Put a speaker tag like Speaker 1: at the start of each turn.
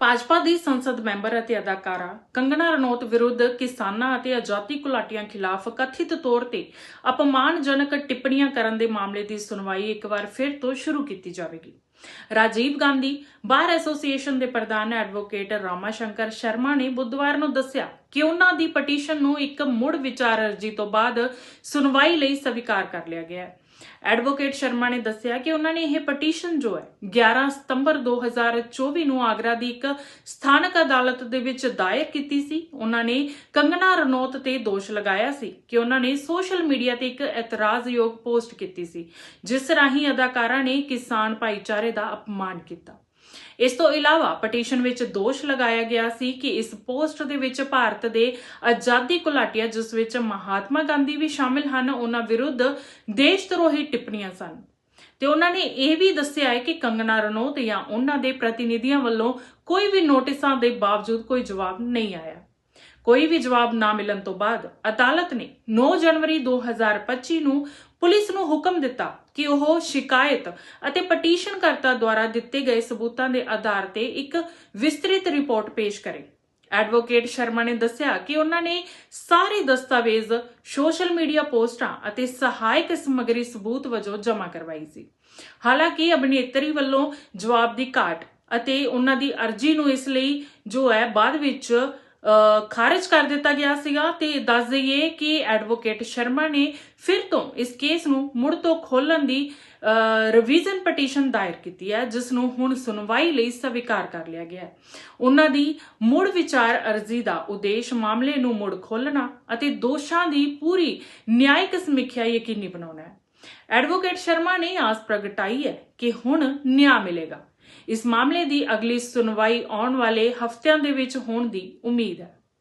Speaker 1: ਭਾਜਪਾ ਦੀ ਸੰਸਦ ਮੈਂਬਰ ਅਤੇ ਅਦਾਕਾਰਾ ਕੰਗਣਾ ਰਣੌਤ ਵਿਰੁੱਧ ਕਿਸਾਨਾਂ ਅਤੇ ਆਜ਼ਾਦੀ ਘੁਲਾਟੀਆਂ ਖਿਲਾਫ ਕਥਿਤ ਤੌਰ ਤੇ ਅਪਮਾਨਜਨਕ ਟਿੱਪਣੀਆਂ ਕਰਨ ਦੇ ਮਾਮਲੇ ਦੀ ਸੁਣਵਾਈ ਇੱਕ ਵਾਰ ਫਿਰ ਤੋਂ ਸ਼ੁਰੂ ਕੀਤੀ ਜਾਵੇਗੀ। ਰਾਜੀਵ ਗਾਂਧੀ, ਬਾਰ ਐਸੋਸੀਏਸ਼ਨ ਦੇ ਪ੍ਰਧਾਨ ਐਡਵੋਕੇਟ ਰਾਮਾ ਸ਼ੰਕਰ ਸ਼ਰਮਾ ਨੇ ਬੁੱਧਵਾਰ ਨੂੰ ਦੱਸਿਆ ਕਿ ਉਹਨਾਂ ਦੀ ਪਟੀਸ਼ਨ ਨੂੰ ਇੱਕ ਮੁੜ ਵਿਚਾਰ ਅਰਜੀ ਤੋਂ ਬਾਅਦ ਸੁਣਵਾਈ ਲਈ ਸਵੀਕਾਰ ਕਰ ਲਿਆ ਗਿਆ ਹੈ। ਐਡਵੋਕੇਟ ਸ਼ਰਮਾ ਨੇ ਦੱਸਿਆ ਕਿ ਉਹਨਾਂ ਨੇ ਇਹ ਪਟੀਸ਼ਨ ਜੋ ਹੈ 11 ਸਤੰਬਰ 2024 ਨੂੰ ਆਗਰਾ ਦੀ ਇੱਕ ਸਥਾਨਕ ਅਦਾਲਤ ਦੇ ਵਿੱਚ ਦਾਇਰ ਕੀਤੀ ਸੀ। ਉਹਨਾਂ ਨੇ ਕੰਗਨਾ ਰਣੌਤ ਤੇ ਦੋਸ਼ ਲਗਾਇਆ ਸੀ ਕਿ ਉਹਨਾਂ ਨੇ ਸੋਸ਼ਲ ਮੀਡੀਆ ਤੇ ਇੱਕ ਇਤਰਾਜ਼ਯੋਗ ਪੋਸਟ ਕੀਤੀ ਸੀ, ਜਿਸ ਰਾਹੀਂ ਅਦਾਕਾਰਾ ਨੇ ਕਿਸਾਨ ਭਾਈਚਾਰੇ ਦਾ ਅਪਮਾਨ ਕੀਤਾ। ਇਸ ਤੋਂ ਇਲਾਵਾ ਪਟੀਸ਼ਨ ਵਿੱਚ ਦੋਸ਼ ਲਗਾਇਆ ਗਿਆ ਸੀ ਕਿ ਇਸ ਪੋਸਟ ਦੇ ਵਿੱਚ ਭਾਰਤ ਦੇ ਆਜ਼ਾਦੀ ਘੁਲਾਟੀਆ, ਜਿਸ ਵਿੱਚ ਮਹਾਤਮਾ ਗਾਂਧੀ ਵੀ ਸ਼ਾਮਿਲ ਹਨ, ਉਹਨਾਂ ਵਿਰੁੱਧ ਦੇਸ਼ ਧਰੋਹੀ ਟਿੱਪਣੀਆਂ ਸਨ। ਤੇ ਉਹਨਾਂ ਨੇ ਇਹ ਵੀ ਦੱਸਿਆ ਹੈ ਕਿ ਕੰਗਨਾ ਰਣੌਤ ਜਾਂ ਉਹਨਾਂ ਦੇ ਪ੍ਰਤੀਨਿਧੀਆਂ ਵੱਲੋਂ ਕੋਈ ਵੀ ਨੋਟਿਸਾਂ ਦੇ ਬਾਵਜੂਦ ਕੋਈ ਜਵਾਬ ਨਹੀਂ ਆਇਆ। ਕੋਈ ਵੀ ਜਵਾਬ ਨਾ ਮਿਲਣ ਤੋਂ ਬਾਅਦ ਅਦਾਲਤ ਨੇ 9 ਜਨਵਰੀ 2025 ਨੂੰ ਪੁਲਿਸ ਨੂੰ ਹੁਕਮ ਦਿੱਤਾ ਕਿ ਉਹ ਸ਼ਿਕਾਇਤ ਅਤੇ ਪਟੀਸ਼ਨਕਰਤਾ ਦੁਆਰਾ ਦਿੱਤੇ ਗਏ ਸਬੂਤਾਂ ਦੇ ਆਧਾਰ ਤੇ ਇੱਕ ਵਿਸਤ੍ਰਿਤ ਰਿਪੋਰਟ ਪੇਸ਼ ਕਰੇ। ਐਡਵੋਕੇਟ ਸ਼ਰਮਾ ਨੇ ਦੱਸਿਆ ਕਿ ਉਹਨਾਂ ਨੇ ਸਾਰੇ ਦਸਤਾਵੇਜ਼, ਸੋਸ਼ਲ ਮੀਡੀਆ ਪੋਸਟਾਂ ਅਤੇ ਸਹਾਇਕ ਸਮੱਗਰੀ ਸਬੂਤ ਵਜੋਂ ਜਮ੍ਹਾਂ ਕਰਵਾਈ ਸੀ। ਹਾਲਾਂਕਿ ਅਭਿਨੇਤਰੀ ਵੱਲੋਂ ਜਵਾਬ ਦੀ ਘਾਟ ਅਤੇ ਉਹਨਾਂ ਦੀ ਅਰਜ਼ੀ ਨੂੰ ਇਸ ਲਈ ਜੋ ਹੈ, ਬਾਅਦ ਵਿੱਚ ਖਾਰਜ ਕਰ ਦਿੱਤਾ ਗਿਆ ਸੀਗਾ ਤੇ ਦੱਸ ਦਈਏ ਕਿ ਐਡਵੋਕੇਟ ਸ਼ਰਮਾ ਨੇ ਫਿਰ ਤੋਂ ਇਸ ਕੇਸ ਨੂੰ ਮੁੜ ਤੋਂ ਖੋਲਣ ਦੀ ਰਿਵੀਜ਼ਨ ਪਟੀਸ਼ਨ ਦਾਇਰ ਕੀਤੀ ਹੈ, ਜਿਸ ਨੂੰ ਹੁਣ ਸੁਣਵਾਈ ਲਈ ਸਵੀਕਾਰ ਕਰ ਲਿਆ ਗਿਆ ਹੈ। ਉਹਨਾਂ ਦੀ ਮੁੜ ਵਿਚਾਰ ਅਰਜ਼ੀ ਦਾ ਉਦੇਸ਼ ਮਾਮਲੇ ਨੂੰ ਮੁੜ ਖੋਲਣਾ ਅਤੇ ਦੋਸ਼ਾਂ ਦੀ ਪੂਰੀ ਨਿਆਇਕ ਸਮੀਖਿਆ ਯਕੀਨੀ ਬਣਾਉਣਾ ਹੈ। ਐਡਵੋਕੇਟ ਸ਼ਰਮਾ ਨੇ ਆਸ ਪ੍ਰਗਟਾਈ ਹੈ ਕਿ ਹੁਣ ਨਿਆਂ ਮਿਲੇਗਾ। ਇਸ ਮਾਮਲੇ ਦੀ ਅਗਲੀ ਸੁਣਵਾਈ ਆਉਣ ਵਾਲੇ ਹਫ਼ਤਿਆਂ ਦੇ ਵਿੱਚ ਹੋਣ ਦੀ ਉਮੀਦ ਹੈ।